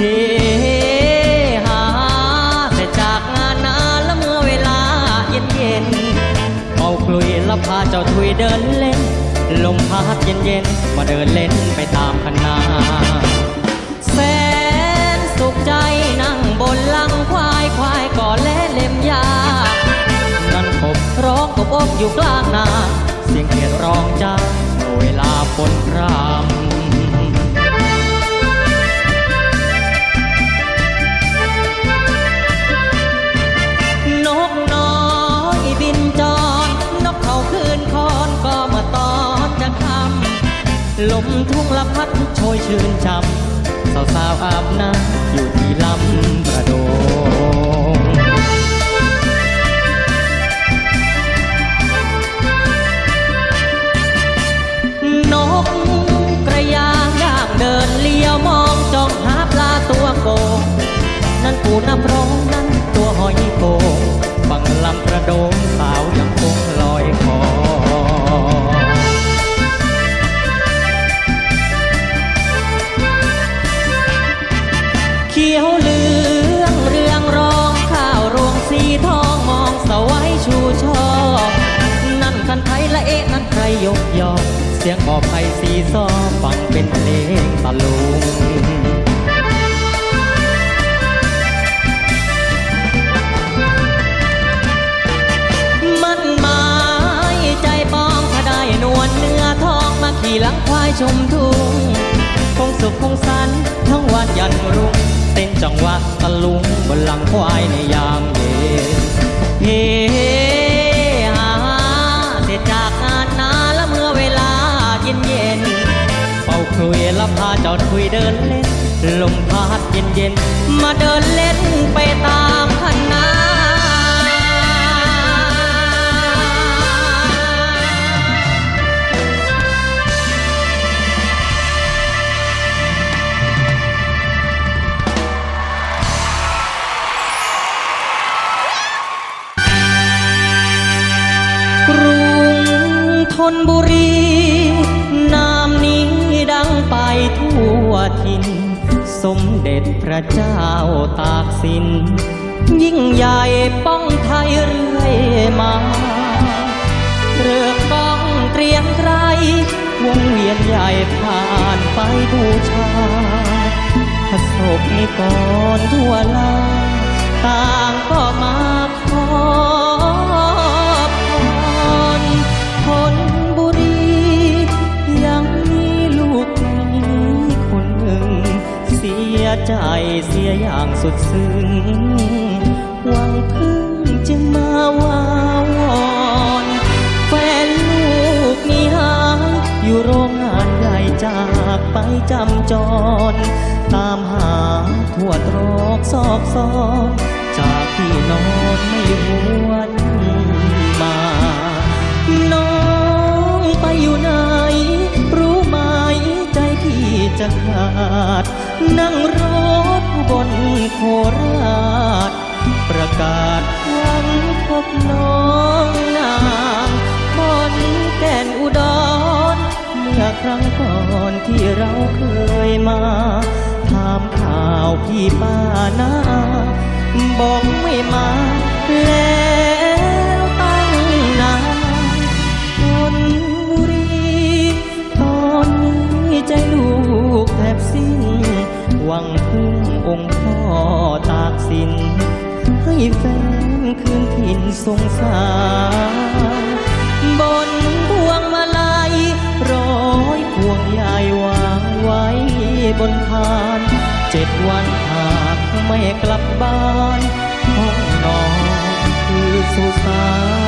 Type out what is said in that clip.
เทหาแต่จากงานนาและเมื่อเวลาเย็นเย็นเอากลุยและพาเจ้าถุยเดินเล่น ลมพัดเย็นเย็นมาเดินเล่นไปตามคันนาแสนสุขใจนั่งบนลังควายควายก่อและเล็มยานั่นขบร้องกบอกอยู่กลางนา เสียงเขียดร้องจ้าเมื่วลาฝนพรำ ลมทุ่งละพัดโชยชื่นจำสาวสาวอาบน้ำอยู่ที่ลำประโด สียงออกไทยสีซอฟังเป็นเพลงตะลุงมันหมายใจปองถ้าได้นวลเนื้อทองมาขี่หลังควายชมทุ่งคงสุขคงสันทั้งวันยันรุ่งเต้นจังหวะตะลุงบนหลังควายในยามเย็น แล้วพาเจ้าทุยเดินเล่น ลมพัดเย็นเย็นมาเดินเล่นไปตามคณะกรุงธนบุรี ทิน สมเด็จพระเจ้าตากสิน ยิ่งใหญ่ป้องไทยเรื่อยมาเรือก้องเตรียมไกรวงเวียนใหญ่ผ่านไปบูชาพระศพนิกรทั่วลาต่างก็มาขอ เสียอย่างสุดซึ้งหวังพึ่งจึงมาวาวอนแฟนลูกมีหายอยู่โรงงานใหญ่จากไปจำจร ตามหาทั่วตรอกซอกซอนจากที่นอนไม่หวนมา น้องไปอยู่ไหน รู้ไหมใจพี่จะขาด นั่งรถ บนโคราช ประกาศหวังพบน้องนางคนแก่นอุดร เมื่อครั้งก่อนที่เราเคยมาถามข่าวพี่ป้านาบอกไม่มา หวังพึ่งองค์พ่อตากสิน ให้แฟนคืนถิ่นสงสารบนพวงมาลัยร้อยพวงใหญ่วางไว้บนพานเจ็ดวันหากไม่กลับบ้านห้องนอนคือสุสาน